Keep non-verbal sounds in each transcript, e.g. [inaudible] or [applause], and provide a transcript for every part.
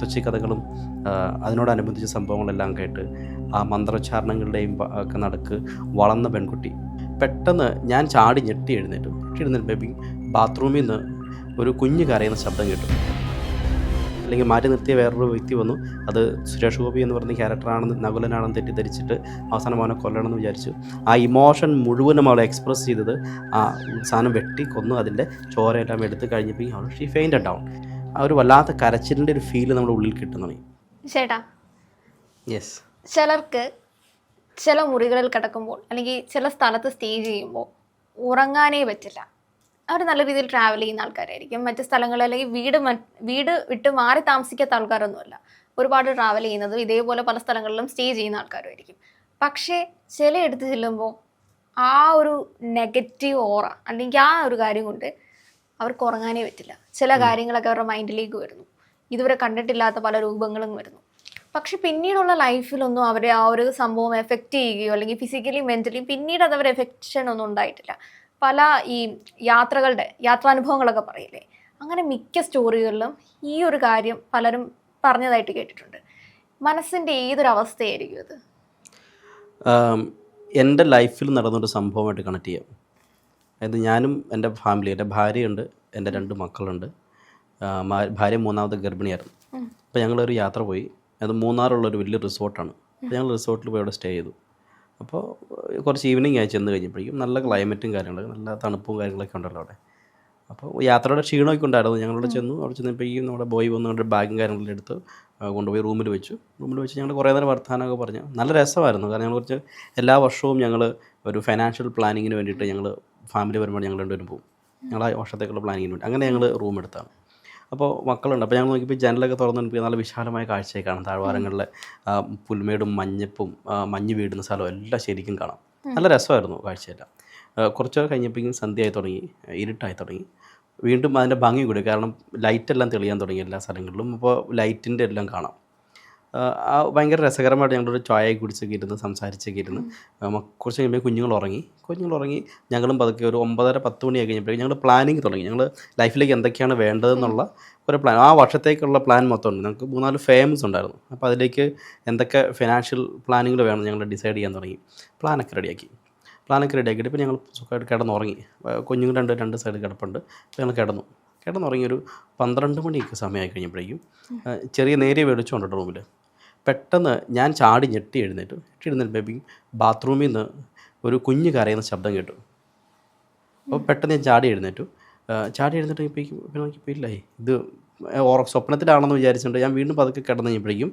കൊച്ചി കഥകളും അതിനോടനുബന്ധിച്ച സംഭവങ്ങളെല്ലാം കേട്ട് ആ മന്ത്രോച്ചാരണങ്ങളുടെയും ഒക്കെ നടക്ക് വളർന്ന പെൺകുട്ടി. പെട്ടെന്ന് ഞാൻ ചാടി ഞെട്ടി എഴുന്നേറ്റു. ഞെട്ടി എഴുന്നേറ്റ് ബാത്റൂമിൽ നിന്ന് ഒരു കുഞ്ഞ് കരയുന്ന ശബ്ദം കേട്ടു. അല്ലെങ്കിൽ മാറ്റി നിർത്തിയ വേറൊരു വ്യക്തി വന്നു. അത് സുരേഷ് ഗോപി എന്ന് പറഞ്ഞ ക്യാരക്ടറാണെന്ന് നകുലനാണെന്ന് തെറ്റിദ്ധരിച്ചിട്ട് അവസാനം അവനെ കൊല്ലണമെന്ന് വിചാരിച്ചു. ആ ഇമോഷൻ മുഴുവനും അവളെ എക്സ്പ്രസ് ചെയ്തത് ആ സാധനം വെട്ടി കൊന്നു അതിന്റെ ചോരയെല്ലാം എടുത്ത് കഴിഞ്ഞപ്പോൾ അവൾ ഷീ ഫെയിൻഡ് ഡൗൺ. ആ ഒരു വല്ലാത്ത കരച്ചിലിന്റെ ഒരു ഫീൽ നമ്മുടെ ഉള്ളിൽ കിട്ടുന്നു ചേട്ടാ. യെസ് ചിലർക്ക് ചില മുറികളിൽ കിടക്കുമ്പോൾ അല്ലെങ്കിൽ ചില സ്ഥലത്ത് സ്റ്റേ ചെയ്യുമ്പോൾ ഉറങ്ങാനേ പറ്റില്ല. അവർ നല്ല രീതിയിൽ ട്രാവൽ ചെയ്യുന്ന ആൾക്കാരായിരിക്കും. മറ്റ് സ്ഥലങ്ങളിൽ അല്ലെങ്കിൽ വീട് വീട് വിട്ട് മാറി താമസിക്കാത്ത ആൾക്കാരൊന്നുമല്ല. ഒരുപാട് ട്രാവൽ ചെയ്യുന്നതും ഇതേപോലെ പല സ്ഥലങ്ങളിലും സ്റ്റേ ചെയ്യുന്ന ആൾക്കാരുമായിരിക്കും. പക്ഷേ ചില ചിലയിടത്ത് ചെല്ലുമ്പോൾ ആ ഒരു നെഗറ്റീവ് ഓറ അല്ലെങ്കിൽ ആ ഒരു കാര്യം കൊണ്ട് അവർക്ക് ഉറങ്ങാനേ പറ്റില്ല. ചില കാര്യങ്ങളൊക്കെ അവരുടെ മൈൻഡിലേക്ക് വരുന്നു. ഇതുവരെ കണ്ടിട്ടില്ലാത്ത പല രൂപങ്ങളും വരുന്നു. പക്ഷെ പിന്നീടുള്ള ലൈഫിലൊന്നും അവരെ ആ ഒരു സംഭവം എഫക്റ്റ് ചെയ്യുകയോ അല്ലെങ്കിൽ ഫിസിക്കലി മെന്റലി പിന്നീട് അത് അവർ എഫക്ഷൻ ഒന്നും ഉണ്ടായിട്ടില്ല. പല ഈ യാത്രകളുടെ യാത്രാനുഭവങ്ങളൊക്കെ പറയില്ലേ? അങ്ങനെ മിക്ക സ്റ്റോറികളിലും ഈ ഒരു കാര്യം പലരും പറഞ്ഞതായിട്ട് കേട്ടിട്ടുണ്ട്. മനസ്സിന്റെ ഏതൊരു അവസ്ഥയായിരിക്കും അത് എന്റെ ലൈഫിൽ നടന്നൊരു സംഭവമായിട്ട് കണക്ട് ചെയ്യാം. അതായത് ഞാനും എന്റെ ഫാമിലി എന്റെ ഭാര്യയുണ്ട് എന്റെ രണ്ട് മക്കളുണ്ട്. ഭാര്യ മൂന്നാമത്തെ ഗർഭിണിയായിരുന്നു. അപ്പോൾ ഞങ്ങളൊരു യാത്ര പോയി. അത് മൂന്നാറുള്ളൊരു വലിയ റിസോർട്ടാണ്. അപ്പോൾ ഞങ്ങൾ റിസോർട്ടിൽ പോയി അവിടെ സ്റ്റേ ചെയ്തു. അപ്പോൾ കുറച്ച് ഈവനിങ് ആയി ചെന്ന് കഴിഞ്ഞപ്പോഴേക്കും നല്ല ക്ലൈമറ്റും കാര്യങ്ങളൊക്കെ നല്ല തണുപ്പും കാര്യങ്ങളൊക്കെ ഉണ്ടല്ലോ അവിടെ. അപ്പോൾ യാത്രയുടെ ക്ഷീണമൊക്കെ ഉണ്ടായിരുന്നു. ഞങ്ങളവിടെ ചെന്നു. അവിടെ ചെന്നപ്പോഴേക്കും നമ്മുടെ ബോയ് വന്ന് നമ്മുടെ ബാഗും കാര്യങ്ങളെല്ലാം എടുത്ത് കൊണ്ടുപോയി റൂമിൽ വെച്ചു. റൂമിൽ വെച്ച് ഞങ്ങൾ കുറേ നേരം വർത്തമാനമൊക്കെ പറഞ്ഞു. നല്ല രസമായിരുന്നു. കാരണം ഞങ്ങൾ കുറച്ച് എല്ലാ വർഷവും ഞങ്ങൾ ഒരു ഫൈനാൻഷ്യൽ പ്ലാനിങ്ങിന് വേണ്ടിയിട്ട് ഞങ്ങൾ ഫാമിലി വരുമ്പോൾ ഞങ്ങൾ രണ്ടുപേരും പോകും ഞങ്ങൾ ആ വർഷത്തേക്കുള്ള പ്ലാനിങ്ങിന് വേണ്ടി. അങ്ങനെ ഞങ്ങൾ റൂം എടുത്താണ്. അപ്പോൾ മക്കളുണ്ട്. അപ്പോൾ ഞങ്ങൾ നോക്കിയപ്പോൾ ജനലൊക്കെ തുറന്ന് നോക്കിയപ്പോൾ നല്ല വിശാലമായ കാഴ്ചയൊക്കെ കാണാം താഴ്വാരങ്ങളിലെ പുൽമേടും മഞ്ഞപ്പും മഞ്ഞ് വീടുന്ന സ്ഥലവും എല്ലാം ശരിക്കും കാണാം. നല്ല രസമായിരുന്നു കാഴ്ചയെല്ലാം. ആ, കുറച്ച് കഴിഞ്ഞപ്പോഴേക്കും സന്ധ്യയായി തുടങ്ങി ഇരുട്ടായി തുടങ്ങി. വീണ്ടും അതിന്റെ ഭംഗി കൂടി. കാരണം ലൈറ്റെല്ലാം തെളിയാൻ തുടങ്ങി എല്ലാ സ്ഥലങ്ങളിലും. അപ്പോൾ ലൈറ്റിന്റെ എല്ലാം കാണാം. ഭയങ്കര രസകരമായിട്ട് ഞങ്ങളൊരു ചായ കുടിച്ചൊക്കെ ഇരുന്ന് സംസാരിച്ചൊക്കെ ഇരുന്ന് കുറച്ച് കഴിയുമ്പോൾ കുഞ്ഞുങ്ങൾ ഉറങ്ങി. കുഞ്ഞുങ്ങൾ ഉറങ്ങി. ഞങ്ങളും പതുക്കെ ഒരു ഒമ്പതര പത്ത് മണിയായി കഴിഞ്ഞപ്പോഴേക്കും ഞങ്ങൾ പ്ലാനിങ് തുടങ്ങി. ഞങ്ങൾ ലൈഫിലേക്ക് എന്തൊക്കെയാണ് വേണ്ടതെന്നുള്ള ഒരു പ്ലാൻ ആ വർഷത്തേക്കുള്ള പ്ലാൻ മൊത്തം ഉണ്ട് ഞങ്ങൾക്ക് മൂന്നാൽ ഫേമസ് ഉണ്ടായിരുന്നു. അപ്പോൾ അതിലേക്ക് എന്തൊക്കെ ഫിനാൻഷ്യൽ പ്ലാനിങ്ങിൽ വേണം ഞങ്ങൾ ഡിസൈഡ് ചെയ്യാൻ തുടങ്ങി. പ്ലാനൊക്കെ റെഡിയാക്കി പ്ലാനൊക്കെ റെഡിയാക്കിയിട്ട് ഇപ്പോൾ ഞങ്ങൾ സുഖമായിട്ട് കിടന്നുറങ്ങി. കുഞ്ഞുങ്ങൾ രണ്ട് രണ്ട് സൈഡ് കിടപ്പുണ്ട്. അപ്പോൾ ഞങ്ങൾ കിടന്നു. കിടന്നുറങ്ങി ഒരു പന്ത്രണ്ട് മണിയൊക്കെ സമയമായി കഴിഞ്ഞപ്പോഴേക്കും ചെറിയ നേരിയ വെളിച്ചമുണ്ട് റൂമിൽ പെട്ടെന്ന് ഞാൻ ചാടി ഞെട്ടി എഴുന്നേറ്റു. ഞെട്ടി ബേബി ബാത്റൂമിൽ നിന്ന് ഒരു കുഞ്ഞ് കരയുന്ന ശബ്ദം കേട്ടു. അപ്പോൾ പെട്ടെന്ന് ഞാൻ ചാടി എഴുന്നേറ്റു. ചാടി എഴുന്നേറ്റ് ഇപ്പോഴേക്കും പിന്നെ ഇല്ല ഇത് ഓർ സ്വപ്നത്തിലാണെന്ന് വിചാരിച്ചിട്ടുണ്ട്. ഞാൻ വീണ്ടും പതുക്കെ കിടന്നു കഴിഞ്ഞപ്പോഴേക്കും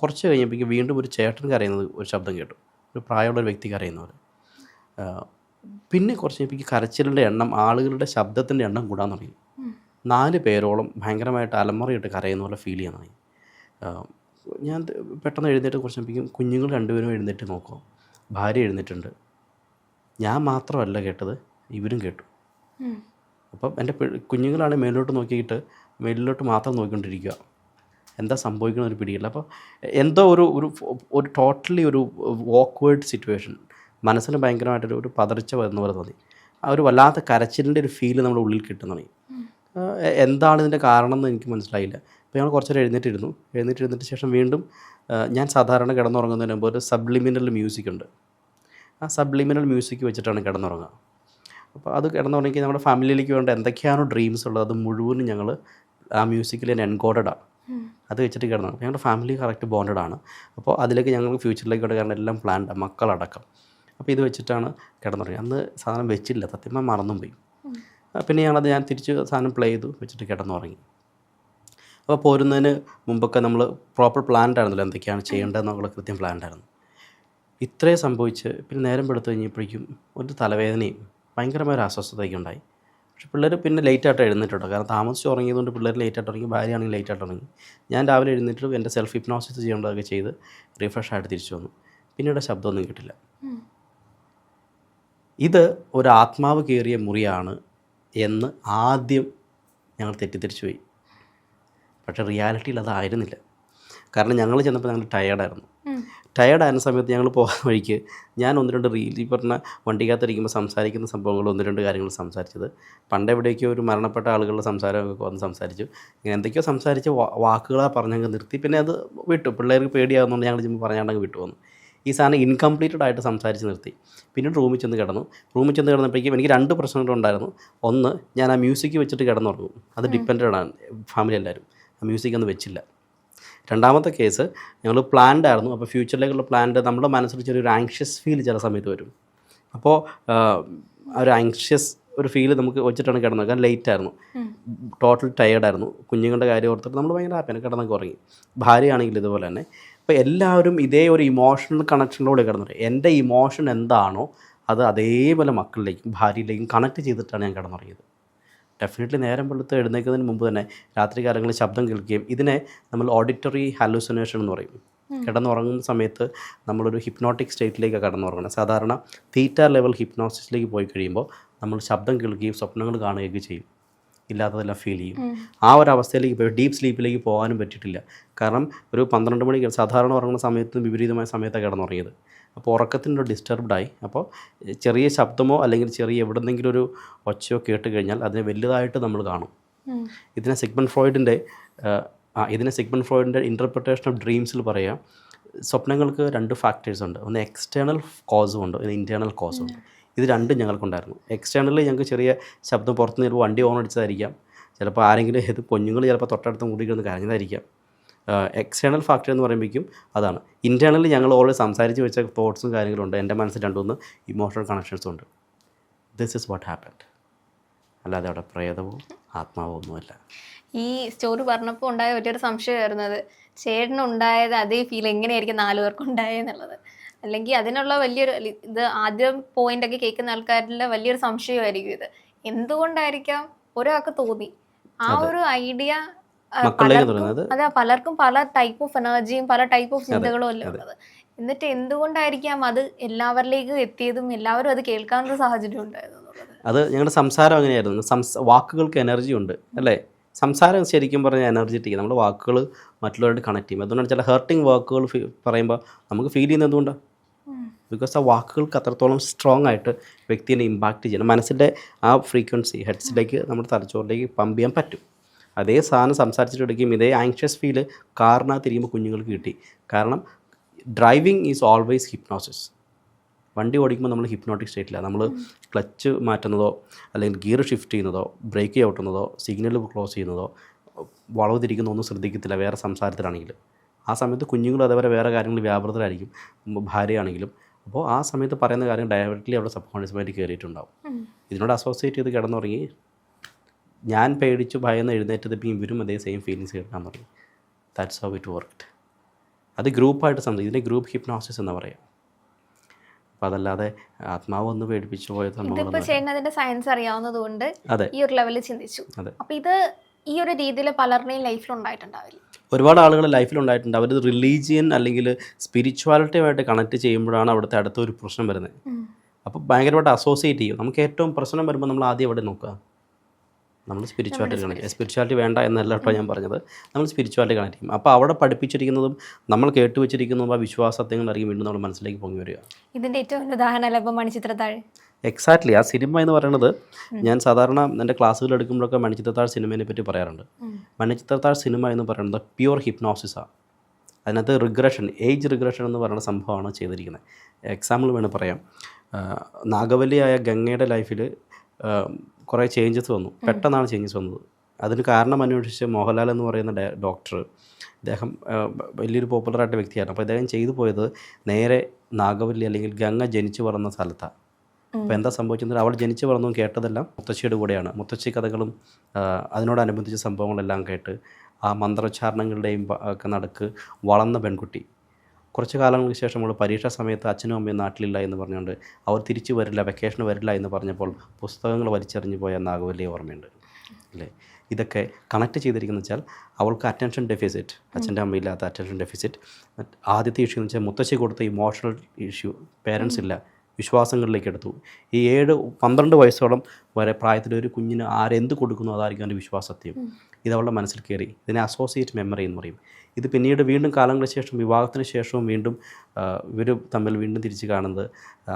കുറച്ച് കഴിഞ്ഞപ്പോഴേക്കും വീണ്ടും ഒരു ചേട്ടൻ കരയുന്നത് ഒരു ശബ്ദം കേട്ടു. ഒരു പ്രായമുള്ള ഒരു വ്യക്തി കരയുന്ന പോലെ. പിന്നെ കുറച്ച് കഴിഞ്ഞപ്പോഴേക്കും കരച്ചിലിന്റെ എണ്ണം ആളുകളുടെ ശബ്ദത്തിന്റെ എണ്ണം കൂടാൻ തുടങ്ങി. നാല് പേരോളം ഭയങ്കരമായിട്ട് അലമുറയിട്ട് കരയുന്ന പോലെ ഫീൽ ചെയ്യാൻ തുടങ്ങി. ഞാൻ പെട്ടെന്ന് എഴുന്നേറ്റ് കുറച്ച് കഴിയുമ്പോഴേക്കും കുഞ്ഞുങ്ങൾ രണ്ടുപേരും എഴുന്നേറ്റ് നോക്കും ഭാര്യ എഴുന്നേറ്റുണ്ട് ഞാൻ മാത്രമല്ല കേട്ടത് ഇവരും കേട്ടു. അപ്പം എന്റെ കുഞ്ഞുങ്ങളാണ് മേലോട്ട് നോക്കിയിട്ട് മേലിലോട്ട് മാത്രം നോക്കിക്കൊണ്ടിരിക്കുക. എന്താ സംഭവിക്കുന്ന ഒരു പിടിയില്ല. അപ്പോൾ എന്തോ ഒരു ഒരു ഒരു ടോട്ടലി ഒരു ഓക്വേർഡ് സിറ്റുവേഷൻ മനസ്സിന് ഭയങ്കരമായിട്ടൊരു ഒരു പതർച്ച വരുന്ന പോലെ തോന്നി. ആ ഒരു വല്ലാത്ത കരച്ചിലിന്റെ ഒരു ഫീൽ നമ്മുടെ ഉള്ളിൽ കിട്ടുന്ന എന്താണ് ഇതിന്റെ കാരണം എന്ന് എനിക്ക് മനസ്സിലായില്ല. അപ്പോൾ ഞങ്ങൾ കുറച്ച് നേരം എഴുന്നേറ്റിരുന്നു. എഴുന്നേറ്റിരുന്നിട്ട് ശേഷം വീണ്ടും ഞാൻ സാധാരണ കിടന്നുറങ്ങുന്നതിന് മുമ്പ് ഒരു സബ്ലിമിനൽ മ്യൂസിക് ഉണ്ട്. ആ സബ്ലിമിനൽ മ്യൂസിക് വെച്ചിട്ടാണ് കിടന്നുറങ്ങുക. അപ്പോൾ അത് കിടന്നുറങ്ങി നമ്മുടെ ഫാമിലിയിലേക്ക് വേണ്ട എന്തൊക്കെയാണോ ഡ്രീംസ് ഉള്ളത് അത് മുഴുവനും ഞങ്ങൾ ആ മ്യൂസിക്കിൽ തന്നെ എൻകോഡഡ് ആണ് അത് വെച്ചിട്ട് കിടന്നു ഞങ്ങളുടെ ഫാമിലി കറക്റ്റ് ബോണ്ടഡ് ആണ്. അപ്പോൾ അതിലേക്ക് ഞങ്ങൾക്ക് ഫ്യൂച്ചറിലേക്ക് കിടക്കാൻ കാരണം എല്ലാം പ്ലാൻഡ് മക്കളടക്കം. അപ്പോൾ ഇത് വെച്ചിട്ടാണ് കിടന്നുറങ്ങി അന്ന് സാധനം വെച്ചില്ല സത്യം മറന്നും പോയി പിന്നെ ഞാനത് ഞാൻ തിരിച്ച് സാധനം പ്ലേ ചെയ്തു വെച്ചിട്ട് കിടന്നുറങ്ങി. അപ്പോൾ പോരുന്നതിന് മുമ്പൊക്കെ നമ്മൾ പ്രോപ്പർ പ്ലാൻഡ് ആയിരുന്നല്ലോ എന്തൊക്കെയാണ് ചെയ്യേണ്ടതെന്നുള്ള കൃത്യം പ്ലാൻഡ് ആയിരുന്നു ഇത്രയും സംഭവിച്ച് പിന്നെ നേരം പെടുത്തു കഴിഞ്ഞപ്പോഴേക്കും ഒരു തലവേദനയും ഭയങ്കരമായ ഒരു അസ്വസ്ഥതയൊക്കെ ഉണ്ടായി. പക്ഷെ പിള്ളേർ പിന്നെ ലേറ്റായിട്ട് എഴുന്നേറ്റോ കാരണം താമസിച്ച് ഉറങ്ങിയതുകൊണ്ട് പിള്ളേർ ലേറ്റായിട്ട് ഉറങ്ങി ഭാര്യയാണെങ്കിൽ ലേറ്റായിട്ട് ഉറങ്ങി. ഞാൻ രാവിലെ എഴുന്നേറ്റ് എന്റെ സെൽഫ് ഹിപ്നോസിസ് ചെയ്യേണ്ടതൊക്കെ ചെയ്ത് റിഫ്രഷ് ആയിട്ട് തിരിച്ചു വന്നു. പിന്നീട് ശബ്ദമൊന്നും കിട്ടില്ല. ഇത് ഒരു ആത്മാവ് കയറിയ മുറിയാണ് എന്ന് ആദ്യം ഞങ്ങൾ തെറ്റിദ്ധരിച്ചു പോയി പക്ഷേ റിയാലിറ്റിയിൽ അതായിരുന്നില്ല. കാരണം ഞങ്ങൾ ചെന്നപ്പോൾ ഞങ്ങൾ ടയേർഡായിരുന്നു. ടയേർഡായിരുന്ന സമയത്ത് ഞങ്ങൾ പോകാൻ വഴിക്ക് ഞാൻ ഒന്ന് രണ്ട് റീൽ ഈ പറഞ്ഞ വണ്ടിക്കകത്തിരിക്കുമ്പോൾ സംസാരിക്കുന്ന സംഭവങ്ങൾ ഒന്ന് രണ്ട് കാര്യങ്ങൾ സംസാരിച്ചത്. പണ്ട് എവിടേക്കോ ഒരു മരണപ്പെട്ട ആളുകളുടെ സംസാരമൊക്കെ വന്ന് സംസാരിച്ചു. ഇങ്ങനെ എന്തൊക്കെയോ സംസാരിച്ച് വാക്കുകളാണ് വാക്കുകളാ പറഞ്ഞങ്ങ് നിർത്തി. പിന്നെ അത് വിട്ടു. പിള്ളേർക്ക് പേടിയാകുന്നുണ്ട് ഞങ്ങൾ ചുമ്മാ പറഞ്ഞാണ്ടങ്ങ് വിട്ടു വന്നു ഈ സാധനം ഇൻകംപ്ലീറ്റഡ് ആയിട്ട് സംസാരിച്ച് നിർത്തി. പിന്നീട് റൂമിൽ ചെന്ന് കിടന്നു. റൂമിൽ ചെന്ന് കിടന്നപ്പോഴേക്കും എനിക്ക് രണ്ട് പ്രശ്നങ്ങളുണ്ടായിരുന്നു. ഒന്ന് ഞാൻ ആ മ്യൂസിക് വെച്ചിട്ട് കിടന്നുറങ്ങും. അത് ഡിപ്പെൻഡഡ് ആണ്. ഫാമിലി എല്ലാവരും. മ്യൂസിക് ഒന്നും വെച്ചില്ല. രണ്ടാമത്തെ കേസ് ഞങ്ങൾ പ്ലാൻഡ് ആയിരുന്നു. അപ്പോൾ ഫ്യൂച്ചറിലേക്കുള്ള പ്ലാൻഡ് നമ്മുടെ മനസ്സിൽ ചെറിയൊരു ആങ്ഷ്യസ് ഫീൽ ചില സമയത്ത് വരും. അപ്പോൾ ആ ഒരു ആങ്ഷ്യസ് ഒരു ഫീൽ നമുക്ക് വെച്ചിട്ടാണ് കിടന്നത്. കാരണം ലേറ്റ് ആയിരുന്നു. ടോട്ടൽ ടയേർഡായിരുന്നു കുഞ്ഞുങ്ങളുടെ കാര്യം ഓർത്തിട്ട് നമ്മൾ ഭയങ്കര ഹാപ്പിയാണ് കിടന്നൊക്കെ ഉറങ്ങി. ഭാര്യയാണെങ്കിൽ ഇതുപോലെ തന്നെ. അപ്പോൾ എല്ലാവരും ഇതേ ഒരു ഇമോഷണൽ കണക്ഷനിലൂടെ കിടന്നത് എന്റെ ഇമോഷൻ എന്താണോ അത് അതേപോലെ മക്കളിലേക്കും ഭാര്യയിലേക്കും കണക്ട് ചെയ്തിട്ടാണ് ഞാൻ കിടന്നുറങ്ങിയത്. ഡെഫിനറ്റ്ലി നേരം വെളുത്ത് എഴുന്നേൽക്കുന്നതിന് മുമ്പ് തന്നെ രാത്രി കാലങ്ങളിൽ ശബ്ദം കേൾക്കുകയും ഇതിനെ നമ്മൾ ഓഡിറ്ററി ഹാലൂസിനേഷൻ എന്ന് പറയും. കിടന്നുറങ്ങുന്ന സമയത്ത് നമ്മളൊരു ഹിപ്നോട്ടിക് സ്റ്റേറ്റിലേക്ക് കടന്നുറങ്ങണം. സാധാരണ തീറ്റ ലെവൽ ഹിപ്നോസിസിലേക്ക് പോയി കഴിയുമ്പോൾ നമ്മൾ ശബ്ദം കേൾക്കുകയും സ്വപ്നങ്ങൾ കാണുകയൊക്കെ ചെയ്യും. ഇല്ലാത്തതെല്ലാം ഫീൽ ചെയ്യും. ആ ഒരു അവസ്ഥയിലേക്ക് പോയി ഡീപ്പ് സ്ലീപ്പിലേക്ക് പോകാനും പറ്റിയിട്ടില്ല. കാരണം ഒരു പന്ത്രണ്ട് മണിക്ക് സാധാരണ ഉറങ്ങുന്ന സമയത്ത് വിപരീതമായ സമയത്താണ് കിടന്നുറങ്ങിയത്. അപ്പോൾ ഉറക്കത്തിന്റെ ഡിസ്റ്റർബ്ഡായി അപ്പോൾ ചെറിയ ശബ്ദമോ അല്ലെങ്കിൽ ചെറിയ എവിടെന്നെങ്കിലും ഒരു ഒച്ചയോ കേട്ട് കഴിഞ്ഞാൽ അതിനെ വലുതായിട്ട് നമ്മൾ കാണും. ഇതിനെ സിഗ്മൻ ഫ്രോയിഡിന്റെ ഇതിനെ സിഗ്മൻ ഫ്രോയിഡിന്റെ ഇന്റർപ്രിട്ടേഷൻ ഓഫ് ഡ്രീംസിൽ പറയാം. സ്വപ്നങ്ങൾക്ക് രണ്ട് ഫാക്ടേഴ്സ് ഉണ്ട്. ഒന്ന് എക്സ്റ്റേണൽ കോസും ഉണ്ട് ഒന്ന് ഇന്റേർണൽ കോസും ഉണ്ട്. ഇത് രണ്ടും ഞങ്ങൾക്കുണ്ടായിരുന്നു. എക്സ്റ്റേണലിൽ ഞങ്ങൾക്ക് ചെറിയ ശബ്ദം പുറത്തുനിന്ന് ചിലപ്പോൾ വണ്ടി ഓൺ അടിച്ചതായിരിക്കാം. ചിലപ്പോൾ ആരെങ്കിലും ഇത് കുഞ്ഞുങ്ങൾ ചിലപ്പോൾ തൊട്ടടുത്ത് കിടന്ന് കരഞ്ഞതായിരിക്കാം. എക്സ്റ്റേണൽ ഫാക്ടർ എന്ന് പറയുമ്പോഴേക്കും അതാണ്. ഇന്റേർണലി ഞങ്ങൾ ഓൾറെഡി സംസാരിച്ച് വെച്ച തോട്ട്സും കാര്യങ്ങളും ഉണ്ട്. എന്റെ മനസ്സിൽ രണ്ടുമൂന്ന് ഇമോഷണൽ കണക്ഷൻസും ഉണ്ട്. ദിസ് ഇസ് വാട്ട് ഹാപ്പൻഡ് അല്ലാതെ അവിടെ പ്രേതമോ ആത്മാവോ ഒന്നുമല്ല. ഈ സ്റ്റോറി പറഞ്ഞപ്പോൾ ഉണ്ടായ ഒറ്റൊരു സംശയമായിരുന്നത് ചേട്ടനുണ്ടായത് അതേ ഫീൽ എങ്ങനെയായിരിക്കും നാലു പേർക്ക് ഉണ്ടായെന്നുള്ളത്? അല്ലെങ്കിൽ അതിനുള്ള വലിയൊരു ഇത് ആദ്യം പോയിന്റ് ഒക്കെ കേൾക്കുന്ന ആൾക്കാരിലെ വലിയൊരു സംശയമായിരിക്കും ഇത്. എന്തുകൊണ്ടായിരിക്കാം ഒരാൾക്ക് തോന്നി? ആ ഒരു ഐഡിയ അതെ പലർക്കും പല ടൈപ്പ് ഓഫ് എനർജിയും പല ടൈപ്പ് ഓഫ് ചിന്തകളും അല്ലേ ഉള്ളത്. എന്നിട്ട് എന്തുകൊണ്ടായിരിക്കാം അത് എല്ലാവരിലേക്കും എത്തിയതും എല്ലാവരും അത് കേൾക്കാനുള്ള സാഹചര്യം ഉണ്ടായിരുന്നു അത് ഞങ്ങളുടെ സംസാരം അങ്ങനെയായിരുന്നു. വാക്കുകൾക്ക് എനർജി ഉണ്ട് അല്ലേ? സംസാരം ശരിക്കും പറഞ്ഞാൽ എനർജറ്റിക് നമ്മൾ വാക്കുകൾ മറ്റുള്ളവരോട് കണക്ട് ചെയ്യും. അതുകൊണ്ടാണ് ചില ഹേർട്ടിങ് വാക്കുകൾ പറയുമ്പോൾ നമുക്ക് ഫീൽ ചെയ്യുന്നത് എന്തുകൊണ്ടാണ് ബിക്കോസ് ആ വാക്കുകൾക്ക് അത്രത്തോളം സ്ട്രോങ് ആയിട്ട് വ്യക്തിനെ ഇമ്പാക്റ്റ് ചെയ്യണം. മനസ്സിന്റെ ആ ഫ്രീക്വൻസി ഹെഡ്സിലേക്ക് നമ്മുടെ തലച്ചോറിലേക്ക് പമ്പ് ചെയ്യാൻ പറ്റും. അതേ സാധനം സംസാരിച്ചിട്ടെടുക്കുകയും ഇതേ ആങ്ഷ്യസ് ഫീൽ കാറിനകത്തിരിക്കുമ്പോൾ കുഞ്ഞുങ്ങൾക്ക് കിട്ടി. കാരണം ഡ്രൈവിംഗ് ഈസ് ഓൾവേസ് ഹിപ്നോസിസ് വണ്ടി ഓടിക്കുമ്പോൾ നമ്മൾ ഹിപ്നോട്ടിക് സ്റ്റേറ്റിലാണ് നമ്മൾ ക്ലച്ച് മാറ്റുന്നതോ അല്ലെങ്കിൽ ഗിയർ ഷിഫ്റ്റ് ചെയ്യുന്നതോ ബ്രേക്ക് ചവിട്ടുന്നതോ സിഗ്നൽ ക്ലോസ് ചെയ്യുന്നതോ വളവ് തിരിക്കുന്നതോ ഒന്നും ശ്രദ്ധിക്കത്തില്ല. വേറെ സംസാരത്തിലാണെങ്കിൽ ആ സമയത്ത് കുഞ്ഞുങ്ങളും അതേപോലെ വേറെ കാര്യങ്ങൾ വ്യാപൃതരായിരിക്കും ഭാര്യയാണെങ്കിലും. അപ്പോൾ ആ സമയത്ത് പറയുന്ന കാര്യം ഡയറക്റ്റ്ലി അവിടെ സബ് കോൺഷ്യസ് മൈൻഡ് കയറിയിട്ടുണ്ടാവും ഇതിനോട് അസോസിയേറ്റ് ചെയ്ത് കിടന്നുറങ്ങി. ഞാൻ പേടിച്ചു ഭയന്ന് എഴുന്നേറ്റതിപ്പോൾ ഇവരും അതേ സെയിം ഫീലിങ്സ് കിട്ടാൻ തുടങ്ങി ദാറ്റ്സ് ഹൗ ഇറ്റ് വർക്ക്ഡ് അത് ഗ്രൂപ്പായിട്ട് സംഭവം ഇതിനെ ഗ്രൂപ്പ് ഹിപ്നോസിസ് എന്ന് പറയാം. അപ്പോൾ അതല്ലാതെ ആത്മാവ് ഒന്ന് പേടിപ്പിച്ചു പോയ ഇതിപ്പോ സംഭവങ്ങളൊന്നും ചേട്ടൻ അതിന്റെ സയൻസ് അറിയാവുന്നതുകൊണ്ട് ഈ ഒരു ലെവലിൽ ചിന്തിച്ചു. അപ്പൊ ഇത് ഈ ഒരു രീതിയിൽ പലരുടെയും ലൈഫിൽ ഉണ്ടായിട്ടുണ്ടാവില്ല? ഒരുപാട് ആളുകൾ ലൈഫിൽ ഉണ്ടായിട്ടുണ്ട്. അവർ റിലീജിയൻ അല്ലെങ്കിൽ സ്പിരിച്വാലിറ്റിയുമായിട്ട് കണക്ട് ചെയ്യുമ്പോഴാണ് അവിടുത്തെ അടുത്ത ഒരു പ്രശ്നം വരുന്നത്. അപ്പോൾ ഭയങ്കരമായിട്ട് അസോസിയേറ്റ് ചെയ്യും. നമുക്ക് ഏറ്റവും പ്രശ്നം വരുമ്പോൾ നമ്മൾ ആദ്യം എവിടെ നോക്കുക? നമ്മൾ സ്പിരിച്വാലിറ്റി കണക്ട് സ്പിരിച്വാലിറ്റി വേണ്ട എന്നല്ല കേട്ടോ ഞാൻ പറഞ്ഞത്. നമ്മൾ സ്പിരിച്വാലിറ്റി കണക്ട് ചെയ്യും. അപ്പോൾ അവിടെ പഠിപ്പിച്ചിരിക്കുന്നതും നമ്മൾ കേട്ടുവച്ചിരിക്കുന്നതും ആ വിശ്വാസത്തെങ്ങൾ അറിയും വീണ്ടും നമ്മൾ മനസ്സിലേക്ക് പൊങ്ങി വരിക. ഇതിന്റെ ഏറ്റവും ഉദാഹരണം ഉദാഹരണമല്ല ഇപ്പോൾ മണിച്ചിത്രത്താഴ് എക്സാക്ട്ലി ആ സിനിമ എന്ന് പറയുന്നത് ഞാൻ സാധാരണ എന്റെ ക്ലാസ്സുകൾ എടുക്കുമ്പോഴൊക്കെ മണിച്ചിത്രത്താഴ് സിനിമയെ പറ്റി പറയാറുണ്ട്. മണിച്ചിത്രത്താഴ് സിനിമ എന്ന് പറയുന്നത് പ്യുവർ ഹിപ്നോസിസാണ് അതിനകത്ത് റിഗ്രഷൻ ഏജ് റിഗ്രഷൻ എന്ന് പറയുന്ന സംഭവമാണ് ചെയ്തിരിക്കുന്നത്. എക്സാമ്പിൾ വേണം പറയാം. നാഗവല്ലിയായ ഗംഗയുടെ ലൈഫിൽ കുറേ ചേഞ്ചസ് വന്നു. പെട്ടെന്നാണ് ചേഞ്ചസ് വന്നത്. അതിന് കാരണം അന്വേഷിച്ച് മോഹൻലാൽ എന്ന് പറയുന്ന ഡോക്ടർ ഇദ്ദേഹം വലിയൊരു പോപ്പുലറായിട്ട് വ്യക്തിയായിരുന്നു അപ്പോൾ ഇദ്ദേഹം ചെയ്തു പോയത് നേരെ നാഗവല്ലി അല്ലെങ്കിൽ ഗംഗ ജനിച്ചു വളർന്ന സ്ഥലത്താണ് അപ്പോൾ എന്താ സംഭവിച്ചത് അവൾ ജനിച്ചു വളർന്നു കേട്ടതെല്ലാം മുത്തശ്ശിയുടെ കൂടെയാണ്. മുത്തശ്ശി കഥകളും അതിനോടനുബന്ധിച്ച സംഭവങ്ങളെല്ലാം കേട്ട് ആ മന്ത്രോച്ചാരണങ്ങളുടെയും ഒക്കെ നടക്ക് വളർന്ന പെൺകുട്ടി. കുറച്ച് കാലങ്ങൾക്ക് ശേഷം അവൾ പരീക്ഷാ സമയത്ത് അച്ഛനും അമ്മയും നാട്ടിലില്ല എന്ന് പറഞ്ഞുകൊണ്ട് അവർ തിരിച്ചു വരില്ല വെക്കേഷൻ വരില്ല എന്ന് പറഞ്ഞപ്പോൾ പുസ്തകങ്ങൾ വലിച്ചെറിഞ്ഞു പോയ നാഗവല്ലിയെ ഓർമ്മയുണ്ട്. അല്ലേ? ഇതൊക്കെ കണക്ട് ചെയ്തിരിക്കുന്ന വെച്ചാൽ അവൾക്ക് അറ്റൻഷൻ ഡെഫിസിറ്റ് അച്ഛന്റെ അമ്മയില്ലാത്ത അറ്റൻഷൻ ഡെഫിസിറ്റ് ആദ്യത്തെ ഇഷ്യൂ എന്ന് വെച്ചാൽ മുത്തശ്ശി കൊടുത്ത ഇമോഷണൽ ഇഷ്യൂ പേരൻസ് ഇല്ല. വിശ്വാസങ്ങളിലേക്ക് എടുത്തു. ഈ ഏഴ് പന്ത്രണ്ട് വയസ്സോളം വരെ പ്രായത്തിൽ ഒരു കുഞ്ഞിന് ആരെന്ത് കൊടുക്കുന്നു അതായിരിക്കും അവന്റെ വിശ്വാസത്യം. ഇത് അവളുടെ മനസ്സിൽ കയറി. ഇതിനെ അസോസിയേറ്റ് മെമ്മറി എന്ന് പറയും. ഇത് പിന്നീട് വീണ്ടും കാലങ്ങൾക്ക് ശേഷം വിവാഹത്തിന് ശേഷവും വീണ്ടും ഇവർ തമ്മിൽ വീണ്ടും തിരിച്ച് കാണുന്നത്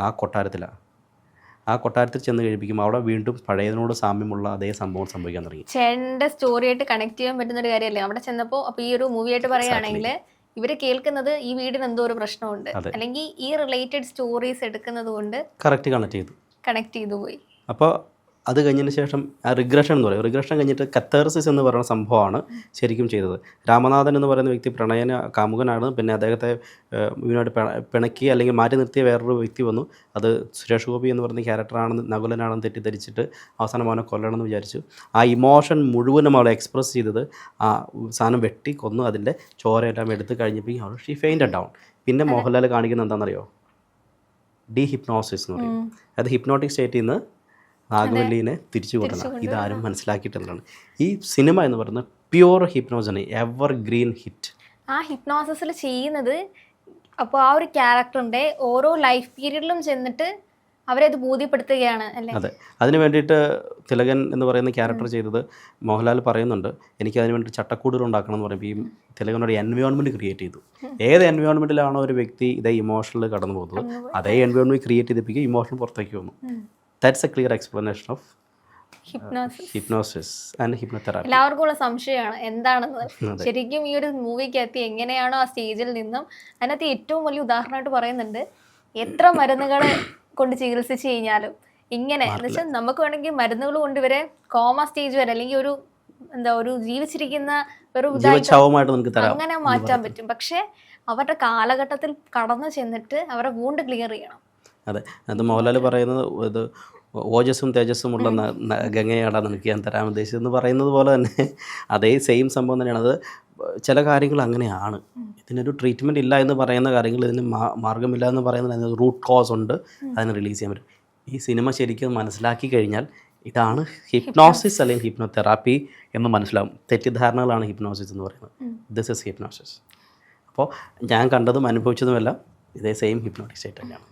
ആ കൊട്ടാരത്തിലാണ് ആ കൊട്ടാരത്തിൽ ചെന്ന് കഴിപ്പിക്കും അവിടെ വീണ്ടും പഴയതിനോട് സാമ്യമുള്ള അതേ സംഭവം സംഭവിക്കാൻ തുടങ്ങി. ചേട്ടന്റെ സ്റ്റോറിയായിട്ട് കണക്ട് ചെയ്യാൻ പറ്റുന്ന ഒരു കാര്യമല്ലേ? അവിടെ ചെന്നപ്പോൾ അപ്പോൾ ഈ ഒരു മൂവിയായിട്ട് പറയുകയാണെങ്കിൽ ഇവർ കേൾക്കുന്നത് ഈ വീടിന് എന്തോ ഒരു പ്രശ്നമുണ്ട്. അല്ലെങ്കിൽ ഈ റിലേറ്റഡ് സ്റ്റോറീസ് എടുക്കുന്നത് കൊണ്ട് കറക്റ്റ് കണക്ട് ചെയ്തു. കണക്ട് ചെയ്തു പോയി. അപ്പോൾ അത് കഴിഞ്ഞതിന് ശേഷം ആ റിഗ്രഷൻ എന്ന് പറയും. റിഗ്രഷൻ കഴിഞ്ഞിട്ട് കത്തേർസിസ് എന്ന് പറയുന്ന സംഭവമാണ് ശരിക്കും ചെയ്തത്. രാമനാഥൻ എന്ന് പറയുന്ന വ്യക്തി പ്രണയന കാമുകനാണ്. പിന്നെ അദ്ദേഹത്തെ ഇവനോട് പിണ- പിണക്കി അല്ലെങ്കിൽ മാറ്റി നിർത്തിയ വേറൊരു വ്യക്തി വന്നു. അത് സുരേഷ് ഗോപി എന്ന് പറയുന്ന ക്യാരക്ടറാണെന്ന് നകുലനാണെന്ന് തെറ്റിദ്ധരിച്ചിട്ട് അവസാനം അവനെ കൊല്ലണമെന്ന് വിചാരിച്ചു. ആ ഇമോഷൻ മുഴുവനും അവളെ എക്സ്പ്രസ് ചെയ്തത് ആ സാധനം വെട്ടി കൊന്നു അതിന്റെ ചോരയെല്ലാം എടുത്ത് കഴിഞ്ഞപ്പോൾ അവൾ ഷീ ഫെയിന്റ് ഡൗൺ പിന്നെ മോഹൻലാൽ കാണിക്കുന്നത് എന്താണെന്നറിയോ? ഡി ഹിപ്നോസിസ് എന്ന് പറയും. അത് ഹിപ്നോട്ടിക് സ്റ്റേറ്റിൽ നിന്ന് നാഗവല്ലിനെ തിരിച്ചു കൊടുക്കണം ഇതാരും മനസ്സിലാക്കിയിട്ടുള്ളതാണ് ഈ സിനിമ എന്ന് പറയുന്നത് പ്യുവർ ഹിപ്നോസാണ് എവർ ഗ്രീൻ ഹിറ്റ് ആ ഹിപ്നോസിൽ ചെയ്യുന്നത് അപ്പോൾ ആ ഒരു ക്യാരക്ടറിന്റെ ഓരോ ലൈഫ് പീരീഡിലും ചെന്നിട്ട് അവരെ അത് ബോധ്യപ്പെടുത്തുകയാണ് അല്ലേ? അതെ. അതിന് വേണ്ടിയിട്ട് തിലകൻ എന്ന് പറയുന്ന ക്യാരക്ടർ ചെയ്തത് മോഹൻലാൽ പറയുന്നുണ്ട് എനിക്ക് അതിന് വേണ്ടി ചട്ടക്കൂടുകൾ ഉണ്ടാക്കണം എന്ന് പറയുമ്പോൾ ഈ തിലകൻ ഒരു എൻവയോൺമെന്റ് ക്രിയേറ്റ് ചെയ്തു ഏത് എൻവയോൺമെന്റിലാണോ ഒരു വ്യക്തി ഇതേ ഇമോഷണൽ കടന്നു പോകുന്നത് അതേ എൻവയോൺമെന്റ് ക്രിയേറ്റ് ചെയ്തിപ്പിക്കുക ഇമോഷണൽ പുറത്തേക്ക് വന്നു. That's a clear explanation of hypnosis and hypnotherapy എല്ലാവർക്കും ഉള്ള സംശയമാണ്. എന്താണെന്ന് [laughs] ശരിക്കും ഈ ഒരു മൂവിക്കകത്ത് എങ്ങനെയാണോ ആ സ്റ്റേജിൽ നിന്നും അതിനകത്ത് ഏറ്റവും വലിയ ഉദാഹരണമായിട്ട് പറയുന്നുണ്ട് എത്ര മരുന്നുകൾ കൊണ്ട് ചികിത്സിച്ച് കഴിഞ്ഞാലും ഇങ്ങനെ എന്ന് വെച്ചാൽ നമുക്ക് വേണമെങ്കിൽ മരുന്നുകൾ കൊണ്ട് ഇവരെ കോമ സ്റ്റേജ് വരെ അല്ലെങ്കിൽ ഒരു എന്താ ഒരു ജീവിച്ചിരിക്കുന്ന ഒരു അങ്ങനെ മാറ്റാൻ പറ്റും. പക്ഷെ അവരുടെ കാലഘട്ടത്തിൽ കടന്നു ചെന്നിട്ട് അവരെ വൂണ്ട് ക്ലിയർ ചെയ്യണം. അതെ. അത് മോഹൻലാൽ പറയുന്നത് ഇത് ഓജസ്സും തേജസ്സും ഉള്ള ന- ന- ഗംഗയാണ് നിനക്ക് ഞാൻ തരാൻ ഉദ്ദേശിച്ചതെന്ന് പറയുന്നത് പോലെ തന്നെ അതേ സെയിം സംഭവം തന്നെയാണ്. അത് ചില കാര്യങ്ങൾ അങ്ങനെയാണ്. ഇതിനൊരു ട്രീറ്റ്മെന്റ് ഇല്ല എന്ന് പറയുന്ന കാര്യങ്ങൾ ഇതിന് മാർഗമില്ല എന്ന് പറയുന്നത് അതിന് റൂട്ട് കോസ് ഉണ്ട്. അതിന് റിലീസ് ചെയ്യാൻ പറ്റും. ഈ സിനിമ ശരിക്കും മനസ്സിലാക്കി കഴിഞ്ഞാൽ ഇതാണ് ഹിപ്നോസിസ് അല്ലെങ്കിൽ ഹിപ്നോതെറാപ്പി എന്ന് മനസ്സിലാവും. തെറ്റിദ്ധാരണകളാണ് ഹിപ്നോസിസ് എന്ന് പറയുന്നത്. ദിസ് ഇസ് ഹിപ്നോസിസ് അപ്പോൾ ഞാൻ കണ്ടതും അനുഭവിച്ചതുമെല്ലാം ഇതേ സെയിം ഹിപ്നോട്ടിക് സ്റ്റേറ്റ് തന്നെയാണ്.